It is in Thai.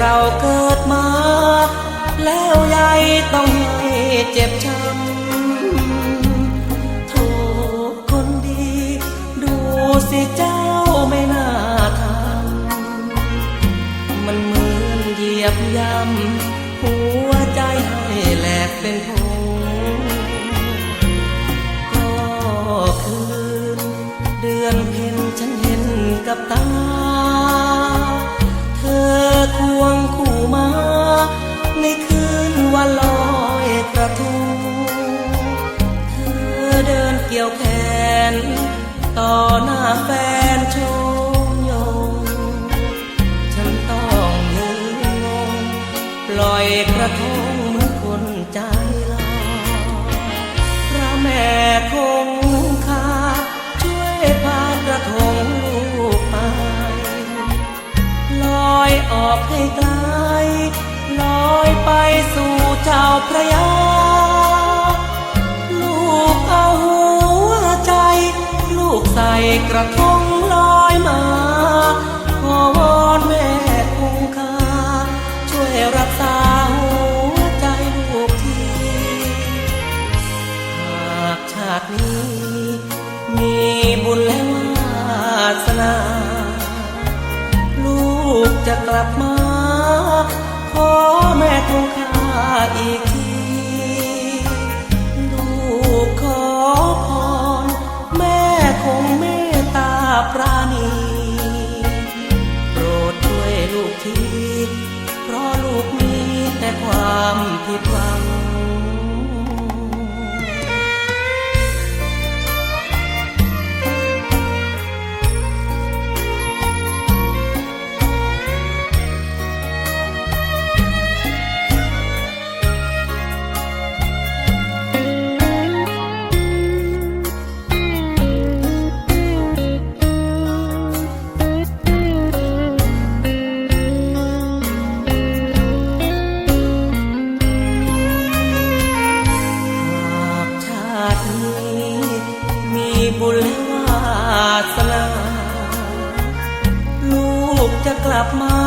เราเกิดมา แล้วยายต้องให้เจ็บช้ำโทษคนดี ดูสิเจ้าไม่น่าทำมันเหมือนเหยียบย่ำหัวใจให้แหลกเป็นผงก็คืน เดือนเพ็ญฉันเห็นกับตา เกี่ยวแขน ต่อหน้าแฟนชมยง ฉันต้องยืนงงปล่อยกระทงเหมือนคนใจลอยพระแม่คงคาช่วยพากระทงลูกไปลอยออกให้ไกลลอยไปสู่เจ้ กระทงลอยมาขอวอนแม่คงคาช่วยรักษาหัวใจลูกทีหากชาตินี้ มีบุญและวาสนา ลูกจะกลับมา ขอแม่คงคาอีก ปราณีโปรดช่วยลูกที เพราะลูกมีแต่ความผิดหวัง บุญและวาสนา ลูกจะกลับมา